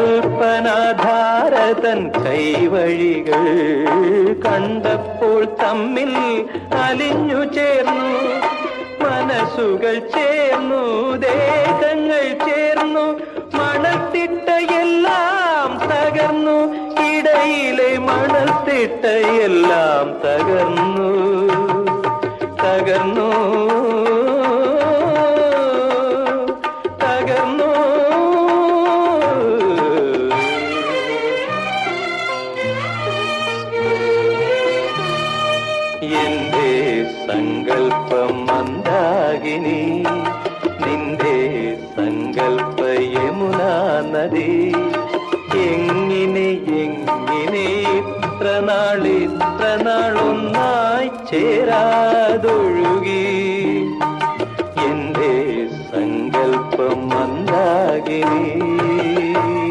കൽപ്പനാധാരതൻ കൈവഴികൾ കണ്ടപ്പോൾ തമ്മിൽ അലിഞ്ഞു ചേർന്നു മനസ്സുകൾ ചേർന്നു ദേഹങ്ങൾ ചേർന്നു മണത്തിട്ട എല്ലാം തകർന്നു ഇടയിലെ മണത്തിട്ട എല്ലാം തകർന്നു തകർന്നു. എന്റെ സങ്കൽപ്പം മന്ദാകിനി നിന്റെ സങ്കൽപ്പ യമുനാ നദി എങ്ങിനെ എങ്ങിനെ ഇത്ര നാൾ ഇത്ര നാളൊന്നായി ചേരാതൊഴുകി എന്റെ സങ്കൽപ്പം മന്ദാകിനി